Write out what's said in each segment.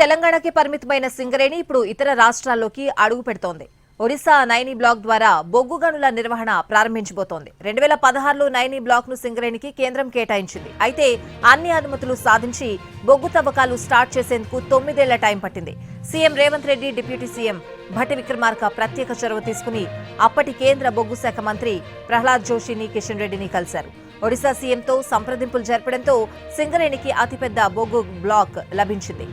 తెలంగాణకి పరిమితమైన సింగరేణి ఇప్పుడు ఇతర రాష్ట్రాల్లోకి అడుగు పెడుతోంది. ఒరిస్సా నైని బ్లాక్ ద్వారా బొగ్గు గనుల నిర్వహణ ప్రారంభించబోతోంది. రెండు వేల పదహారులో నైని బ్లాక్ను సింగరేణికి కేంద్రం కేటాయించింది. అయితే అన్ని అనుమతులు సాధించి బొగ్గు తవ్వకాలు స్టార్ట్ చేసేందుకు తొమ్మిదేళ్ళ టైం పట్టింది. CM Revanth Reddy deputy CM Bhatti Vikramarka ప్రత్యేక చొరవ తీసుకుని అప్పటి కేంద్ర బొగ్గు శాఖ మంత్రి ప్రహ్లాద్ జోషిని కిషన్ రెడ్డిని కలిశారు. ఒడిశా సీఎంతో సంప్రదింపులు జరపడంతో సింగరేణికి అతిపెద్ద బొగ్గు బ్లాక్ లభించింది.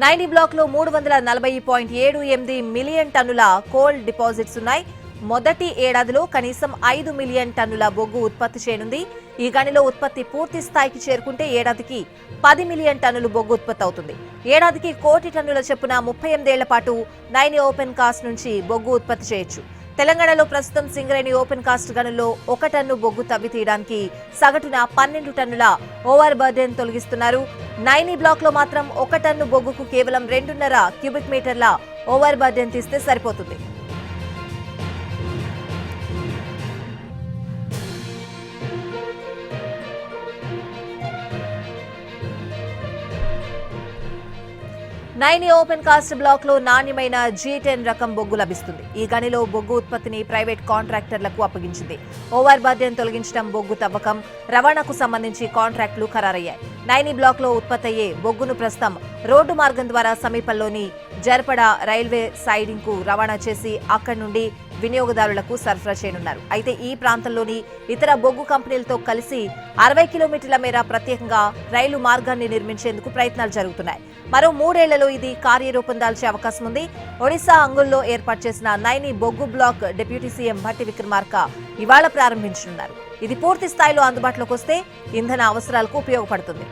నైని బ్లాక్లో మూడు వందల నలభై పాయింట్ ఏడు ఎనిమిది మిలియన్ టన్నుల కోల్ డిపాజిట్స్ ఉన్నాయి. మొదటి ఏడాదిలో కనీసం ఐదు మిలియన్ టన్నుల బొగ్గు ఉత్పత్తి చేయనుంది. ఈ గనిలో ఉత్పత్తి పూర్తి స్థాయికి చేరుకుంటే ఏడాదికి పది మిలియన్ టన్నులు బొగ్గు ఉత్పత్తి అవుతుంది. ఏడాదికి కోటి టన్నుల చొప్పున ముప్పై ఎనిమిదేళ్ళ పాటు నైని ఓపెన్ కాస్ట్ నుంచి బొగ్గు ఉత్పత్తి చేయొచ్చు. తెలంగాణలో ప్రస్తుతం సింగరేణి ఓపెన్ కాస్ట్ గనుల్లో ఒక టన్ను బొగ్గు తవ్వి తీయడానికి సగటున పన్నెండు టన్నుల ఓవర్ బర్డెన్ తొలగిస్తున్నారు. నైని బ్లాక్లో మాత్రం ఒక టన్ను బొగ్గుకు కేవలం రెండున్నర క్యూబిక్ మీటర్ల ఓవర్ బర్డెన్ తీస్తే సరిపోతుంది. నైని ఓపెన్ కాస్ట్ బ్లాక్లో నాణ్యమైన జీ టెన్ రకం బొగ్గు లభిస్తుంది. ఈ గనిలో బొగ్గు ఉత్పత్తిని ప్రైవేట్ కాంట్రాక్టర్లకు అప్పగించింది. ఓవర్ బాధ్యం తొలగించడం బొగ్గు తవ్వకం రవాణాకు సంబంధించి కాంట్రాక్టులు ఖరారయ్యాయి. నైని బ్లాక్లో ఉత్పత్తి అయ్యే బొగ్గును ప్రస్తుతం రోడ్డు మార్గం ద్వారా సమీపంలోని జరపడ రైల్వే సైడింగ్కు రవాణా చేసి అక్కడి నుండి వినియోగదారులకు సరఫరా చేయనున్నారు. అయితే ఈ ప్రాంతంలోని ఇతర బొగ్గు కంపెనీలతో కలిసి అరవై కిలోమీటర్ల మేర ప్రత్యేకంగా రైలు మార్గాన్ని నిర్మించేందుకు ప్రయత్నాలు జరుగుతున్నాయి. మరో మూడేళ్ళలో ఇది కార్యరూపం దాల్చే అవకాశం ఉంది. ఒడిశా అంగుల్లో ఏర్పాటు చేసిన నైని బొగ్గు block deputy CM Bhatti Vikramarka ఇవాళ ప్రారంభించనున్నారు. ఇది పూర్తి స్థాయిలో అందుబాటులోకి వస్తే ఇంధన అవసరాలకు ఉపయోగపడుతుంది.